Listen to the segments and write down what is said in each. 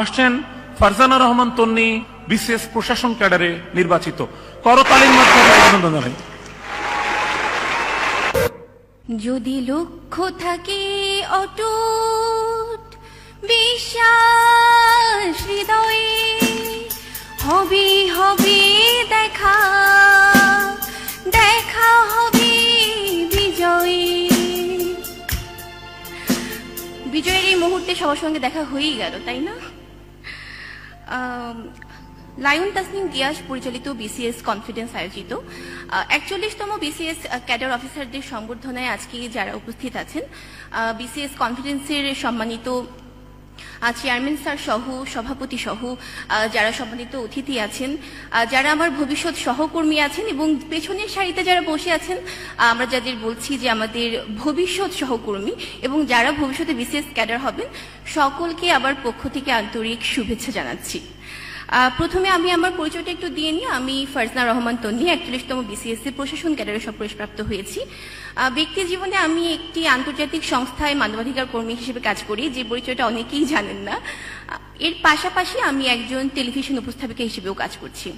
আসছেন ফারজানা রহমান তন্নি বিশেষ প্রশাসন ক্যাডারে নির্বাচিত। করতালির মাধ্যমে অভিনন্দন জানাই। যদি লক্ষ্য থাকে অটুট বিশ্বাস হৃদয়ে, হবে হবে দেখা দেখা হবে বিজয়ী। বিজয়ের এই মুহূর্তে সবার সঙ্গে দেখা হয়েই গেল, তাই না? লায়ন তাসনিম গিয়াস পরিচালিত বিসিএস কনফিডেন্স আয়োজিত। একচল্লিশতম বিসিএস ক্যাডার অফিসারদের সংবর্ধনায় আজকে যারা উপস্থিত আছেন বিসিএস কনফিডেন্সের সম্মানিত চেয়ারম্যান স্যার সহ, সভাপতি সহ যারা সম্মানিত অতিথি আছেন যারা আমার ভবিষ্যৎ সহকর্মী আছেন এবং পেছনের সারিতে যারা বসে আছেন আমরা যাদের বলছি যে আমাদের ভবিষ্যৎ সহকর্মী এবং যারা ভবিষ্যতে বিসিএস ক্যাডার হবেন, সকলকে আবার পক্ষ থেকে আন্তরিক শুভেচ্ছা জানাচ্ছি। প্রথমে আমি আমার পরিচয়টা একটু দিয়ে নিই। আমি ফারজনা রহমান তন্নি, একচল্লিশতম বিসিএসসি প্রশাসন ক্যাডারে সপ্রবেশপ্রাপ্ত হয়েছি। ব্যক্তি জীবনে আমি একটি আন্তর্জাতিক সংস্থায় মানবাধিকার কর্মী হিসেবে কাজ করি, যে পরিচয়টা অনেকেই জানেন না। এর পাশাপাশি আমি একজন টেলিভিশন উপস্থাপিকা হিসেবেও কাজ করছি।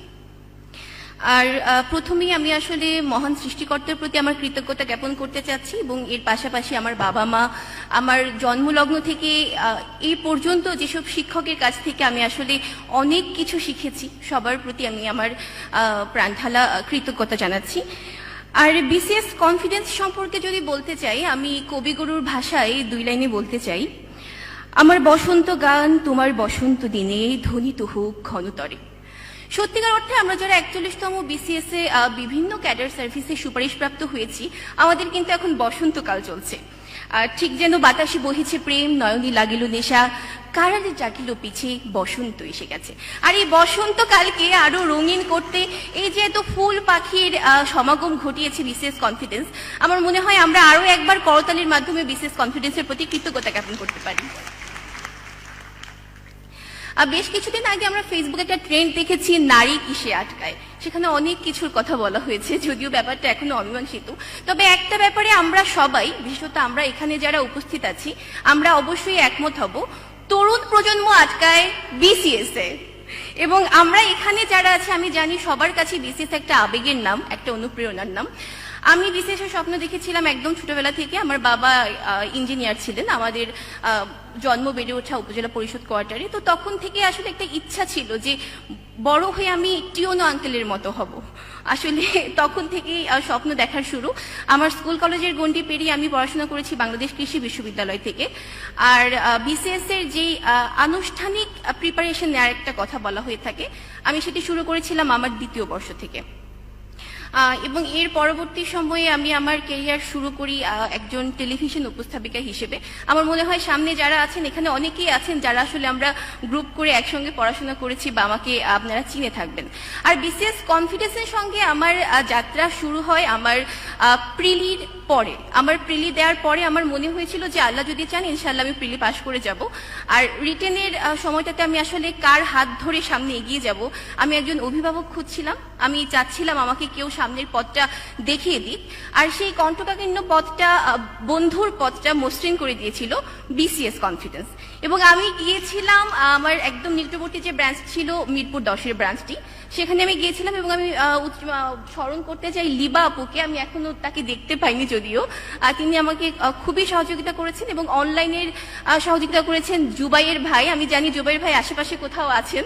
আর প্রথমেই আমি আসলে মহান সৃষ্টিকর্তার প্রতি আমার কৃতজ্ঞতা জ্ঞাপন করতে চাচ্ছি এবং এর পাশাপাশি আমার বাবা মা, আমার জন্মলগ্ন থেকে এই পর্যন্ত যেসব শিক্ষকের কাছ থেকে আমি আসলে অনেক কিছু শিখেছি, সবার প্রতি আমি আমার প্রাণঢালা কৃতজ্ঞতা জানাচ্ছি। আর বিসিএস কনফিডেন্স সম্পর্কে যদি বলতে চাই, আমি কবিগুরুর ভাষায় দুই লাইনে বলতে চাই। আমার বসন্ত গান তোমার বসন্ত দিনে ধ্বনিত হোক ঘনতরে সত্যিকার অর্থে আমরা যারা একচল্লিশতম বিসিএস এ বিভিন্ন ক্যাডার সার্ভিসে সুপারিশপ্রাপ্ত হয়েছি, আমাদের কিন্তু এখন বসন্তকাল চলছে। আর ঠিক যেন বাতাসে বহেছে প্রেম, নয়নী লাগিল নেশা কারালে জাগিল পিছে বসন্ত এসে গেছে। আর এই বসন্তকালকে আরও রঙিন করতে এই যে এত ফুল পাখির সমাগম ঘটিয়েছে বিশেষ কনফিডেন্স আমার মনে হয় আমরা আরও একবার করতালির মাধ্যমে বিশেষ কনফিডেন্সের প্রতি কৃতজ্ঞতা জ্ঞাপন করতে পারি। আর বেশ কিছুদিন আগে আমরা ফেসবুকে একটা ট্রেন্ড দেখেছি, নারী কিসে আটকায়। সেখানে অনেক কিছুর কথা বলা হয়েছে, যদিও ব্যাপারটা এখনও অমীমাংসিত। তবে একটা ব্যাপারে আমরা সবাই, বিশেষত আমরা এখানে যারা উপস্থিত আছি, আমরা অবশ্যই একমত হব। তরুণ প্রজন্ম আটকায় বিসিএস এ। এবং আমরা এখানে যারা আছে, আমি জানি সবার কাছে বিসিএস একটা আবেগের নাম, একটা অনুপ্রেরণার নাম। আমি বিশেষ স্বপ্ন দেখেছিলাম একদম ছোটবেলা থেকে। আমার বাবা ইঞ্জিনিয়ার ছিলেন। আমাদের জন্ম বেড়ে ওঠা উপজেলা পরিষদ কোয়ার্টারে। তো তখন থেকে আসলে একটা ইচ্ছা ছিল যে, বড় হয়ে আমি টিওনো আঙ্কেলের মতো হব। আসলে তখন থেকেই স্বপ্ন দেখার শুরু। আমার স্কুল কলেজের গণ্ডি পেরিয়ে আমি পড়াশোনা করেছি বাংলাদেশ কৃষি বিশ্ববিদ্যালয় থেকে। আর বিসিএস এর যেই আনুষ্ঠানিক প্রিপারেশন নেওয়ার একটা কথা বলা হয়ে থাকে, আমি সেটি শুরু করেছিলাম আমার দ্বিতীয় বর্ষ থেকে। এবং এর পরবর্তী সময়ে আমি আমার কেরিয়ার শুরু করি একজন টেলিভিশন উপস্থাপিকা হিসেবে। আমার মনে হয় সামনে যারা আছেন, এখানে অনেকেই আছেন যারা আসলে আমরা গ্রুপ করে একসঙ্গে পড়াশোনা করেছি বা আমাকে আপনারা চিনে থাকবেন। আর বিসিএস কনফিডেন্সের সঙ্গে আমার যাত্রা শুরু হয় আমার প্রিলির পরে, আমার প্রিলি দেওয়ার পরে আমার মনে হয়েছিল যে আল্লাহ যদি চান ইনশাল্লাহ আমি প্রিলি পাশ করে যাব। আর রিটেনের সময়টাতে আমি আসলে কার হাত ধরে সামনে এগিয়ে যাব, আমি একজন অভিভাবক খুঁজছিলাম। আমি চাচ্ছিলাম আমাকে কেউ সামনের পথটা দেখিয়ে দিক। আর সেই কণ্ঠকাকীর্ণ পথটা বন্ধুর পথটা মসৃণ করে দিয়েছিল বিসিএস কনফিডেন্স। এবং আমি গিয়েছিলাম আমার একদম নিকটবর্তী যে ব্রাঞ্চ ছিল মিরপুর দশের ব্রাঞ্চটি সেখানে আমি গিয়েছিলাম এবং আমি স্মরণ করতে চাই লিবা আপুকে। আমি এখনও তাকে দেখতে পাইনি যদিও। তিনি আমাকে খুবই সহযোগিতা করেছেন এবং অনলাইনের সহযোগিতা করেছেন জুবাইয়ের ভাই। আমি জানি জুবাইয়ের ভাই আশেপাশে কোথাও আছেন।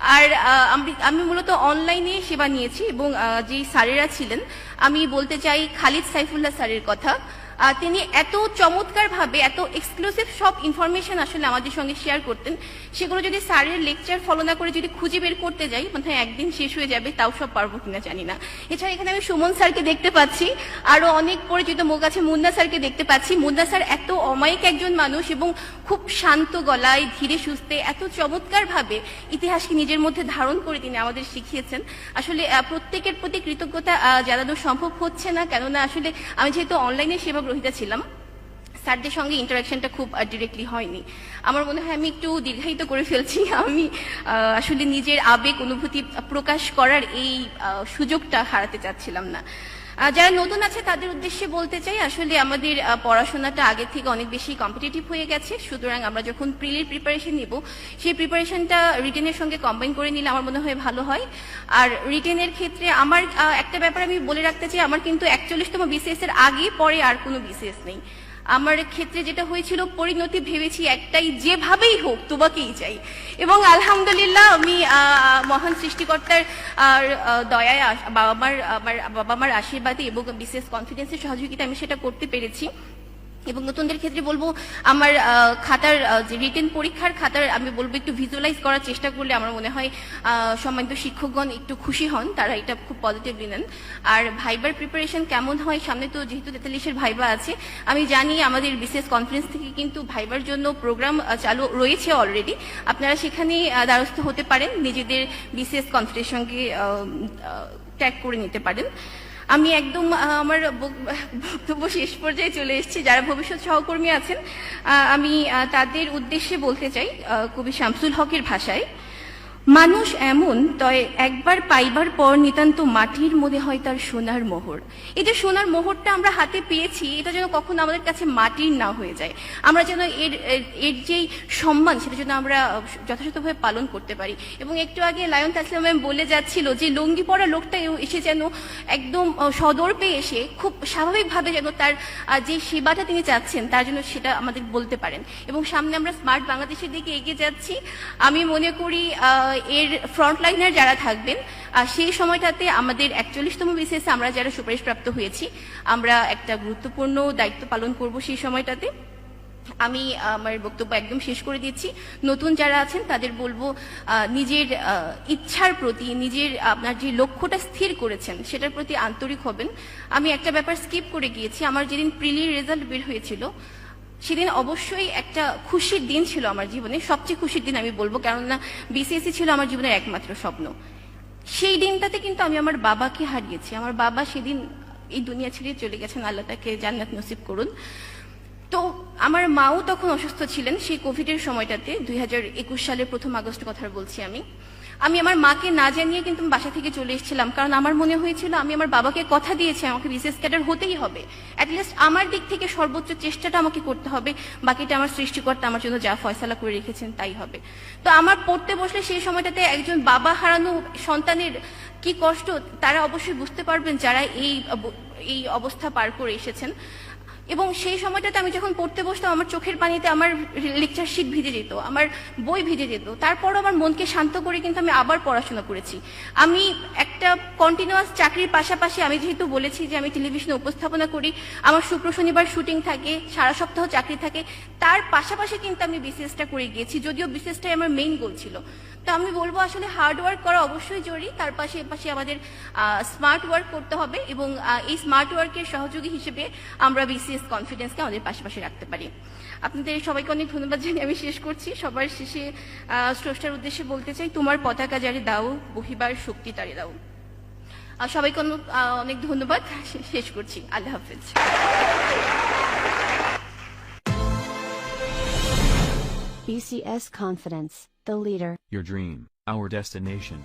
আর আমি- মূলত অনলাইনে সেবা নিয়েছি এবং যে স্যারেরা ছিলেন, আমি বলতে চাই খালিদ সাইফুল্লাহ স্যারের কথা। তিনি এত চমৎকার ভাবে এত এক্সক্লুসিভ সব ইনফরমেশন আসলে আমাদের সঙ্গে শেয়ার করতেন। সেগুলো যদি স্যারের লেকচার ফলো না করে যদি খুঁজে বের করতে যাই মানে একদিন শেষ হয়ে যাবে, তাও সব পারব কিনা জানি না। এছাড়া এখানে আমি সুমন স্যারকে দেখতে পাচ্ছি, আরও অনেক পরিচিত মুখ আছে মুন্না স্যারকে দেখতে পাচ্ছি। মুন্না স্যার এত অমায়িক একজন মানুষ এবং খুব শান্ত গলায়, ধীরে সুস্থে, এত চমৎকার ভাবে ইতিহাসকে নিজের মধ্যে ধারণ করে তিনি আমাদের শিখিয়েছেন। আসলে প্রত্যেকের প্রতি কৃতজ্ঞতা জানানো সম্ভব হচ্ছে না, কেননা আসলে আমি যেহেতু অনলাইনে সেবা গ্রহীতা ছিলাম। স্যারদের সঙ্গে ইন্টারাকশনটা খুব ডিরেক্টলি হয়নি। আমার মনে হয় আমি একটু দীর্ঘায়িত করে ফেলছি। আমি আসলে নিজের আবেগ, অনুভূতি প্রকাশ করার এই সুযোগটা হারাতে চাচ্ছিলাম না। যারা নতুন আছে, তাদের উদ্দেশ্যে বলতে চাই, আসলে আমাদের পড়াশোনাটা আগে থেকে অনেক বেশি কম্পিটিটিভ হয়ে গেছে। সুতরাং আমরা যখন প্রিলির প্রিপারেশন নিব, সেই প্রিপারেশনটা রিটেনের সঙ্গে কম্বাইন করে নিলে আমার মনে হয় ভালো হয়। আর রিটেনের ক্ষেত্রে আমার একটা ব্যাপার আমি বলে রাখতে চাই, আমার কিন্তু একচল্লিশতম বিসিএস এর আগে, পরে আর কোনো বিসিএস নেই। আমার ক্ষেত্রে যেটা হয়েছিল, পরিণতি ভেবেছি একটাই, যেভাবেই হোক, তোমাকেই চাই। এবং আলহামদুলিল্লাহ, আমি মহান সৃষ্টিকর্তার দয়ায় বাবা মার, আমার, বাবা মার আশীর্বাদে এবং বিশেষ কনফিডেন্সের সহযোগিতা আমি সেটা করতে পেরেছি। এবং নতুনদের ক্ষেত্রে বলব, আমার খাতার যে রিটেন পরীক্ষার খাতার আমি বলব একটু ভিজুয়ালাইজ করার চেষ্টা করলে আমার মনে হয় সম্মানিত শিক্ষকগণ একটু খুশি হন, তারা এটা খুব পজিটিভলি নেন। আর ভাইবার প্রিপারেশন কেমন হয়, সামনে তো যেহেতু তেতাল্লিশের ভাইবা আছে, আমি জানি আমাদের বিশেষ কনফারেন্স থেকে কিন্তু ভাইবার জন্য প্রোগ্রাম চালু রয়েছে অলরেডি আপনারা সেখানে দ্বারস্থ হতে পারেন, নিজেদের বিশেষ কনফারেন্সের সঙ্গে ট্যাগ করে নিতে পারেন। আমি একদম আমার বক্তব্য শেষ পর্যায়ে চলে এসেছি। যারা ভবিষ্যৎ সহকর্মী আছেন আমি তাদের উদ্দেশ্যে বলতে চাই কবি শামসুল হকের ভাষায়। মানুষ এমন তয় একবার পাইবার পর নিতান্ত মাটির মধ্যে হয় তার সোনার মোহর। এই যে সোনার মোহরটা আমরা হাতে পেয়েছি, এটা যেন কখনো আমাদের কাছে মাটির না হয়ে যায়। আমরা যেন এর, এর- যেই সম্মান, সেটা যেন আমরা যথাযথভাবে পালন করতে পারি। এবং একটু আগে লায়ন তাসলিম ম্যাম বলে যাচ্ছিল যে লুঙ্গি পরা লোকটা এসে যেন একদম সদর পেয়ে এসে খুব স্বাভাবিকভাবে যেন তার যে সেবাটা তিনি চাচ্ছেন, তার জন্য সেটা আমাদের বলতে পারেন। এবং সামনে আমরা স্মার্ট বাংলাদেশের দিকে এগিয়ে যাচ্ছি। আমি মনে করি এর ফ্রন্টলাইনার যারা থাকবেন সেই সময়টাতে আমাদের একচল্লিশতম বিশেষ আমরা যারা সুপারিশপ্রাপ্ত হয়েছি, আমরা একটা গুরুত্বপূর্ণ দায়িত্ব পালন করব সেই সময়টাতে। আমি আমার বক্তব্য একদম শেষ করে দিচ্ছি। নতুন যারা আছেন, তাদের বলব নিজের ইচ্ছার প্রতি, নিজের, আপনার যে লক্ষ্যটা স্থির করেছেন, সেটার প্রতি আন্তরিক হবেন। আমি একটা ব্যাপার স্কিপ করে গিয়েছি। আমার যেদিন প্রিলির রেজাল্ট বের হয়েছিল সেদিন অবশ্যই একটা খুশির দিন ছিল আমার জীবনে, সবচেয়ে খুশির দিন আমি বলব, কেননা বিসিএসসি ছিল আমার জীবনের একমাত্র স্বপ্ন। সেই দিনটাতে কিন্তু আমি আমার বাবাকে হারিয়েছি। আমার বাবা সেদিন এই দুনিয়া ছেড়ে চলে গেছেন আল্লাহ তাকে জান্নাত নসিব করুন। তো আমার মাও তখন অসুস্থ ছিলেন, সেই কোভিডের সময়টাতে, দুই হাজার একুশ সালের প্রথম আগস্ট কথা বলছি আমি। আমি আমার মাকে না জানিয়ে কিন্তু বাসা থেকে চলে এসেছিলাম। কারণ আমার মনে হয়েছিল আমি আমার বাবাকে কথা দিয়েছি, আমাকে বিশেষ ক্যাডার হতেই হবে। অ্যাটলিস্ট আমার দিক থেকে সর্বোচ্চ চেষ্টাটা আমাকে করতে হবে। বাকিটা আমার সৃষ্টিকর্তা আমার জন্য যা ফয়সালা করে রেখেছেন তাই হবে। তো আমার পড়তে বসলে সেই সময়টাতে একজন বাবা হারানো সন্তানের কি কষ্ট, তারা অবশ্যই বুঝতে পারবেন যারা এই এই অবস্থা পার করে এসেছেন। এবং সেই সময়টাতে আমি যখন পড়তে বসতাম, আমার চোখের পানিতে আমার লেকচার শিট ভিজে যেত, আমার বই ভিজে যেত। তারপর আমার মনকে শান্ত করে কিন্তু আমি আবার পড়াশোনা করেছি। আমি একটা কন্টিনিউয়াস চাকরির পাশাপাশি আমি যেহেতু বলেছি যে আমি টেলিভিশনে উপস্থাপনা করি, আমার শুক্র শনিবার শুটিং থাকে, সারা সপ্তাহ চাকরি থাকে, তার পাশাপাশি কিন্তু আমি বিসিএসটা করে গিয়েছি, যদিও বিসিএসটাই আমার মেইন গোল ছিল। তো আমি বলব আসলে হার্ড ওয়ার্ক করা অবশ্যই জরুরি। তার পাশে পাশে আমাদের স্মার্ট ওয়ার্ক করতে হবে এবং এই স্মার্ট ওয়ার্কের সহযোগী হিসেবে আমরা বিসিএস কনফিডেন্সকে আমাদের পাশাপাশি রাখতে পারি। আপনাদের সবাইকে অনেক ধন্যবাদ জানিয়ে আমি শেষ করছি। সবার শেষে স্রষ্টার উদ্দেশ্যে বলতে চাই তোমার পতাকা জারি দাও বহিবার শক্তি তারে দাও। সবাইকে অনেক অনেক ধন্যবাদ। শেষ করছি। আল্লাহ হাফেজ। BCS Confidence, the leader. Your dream, our destination.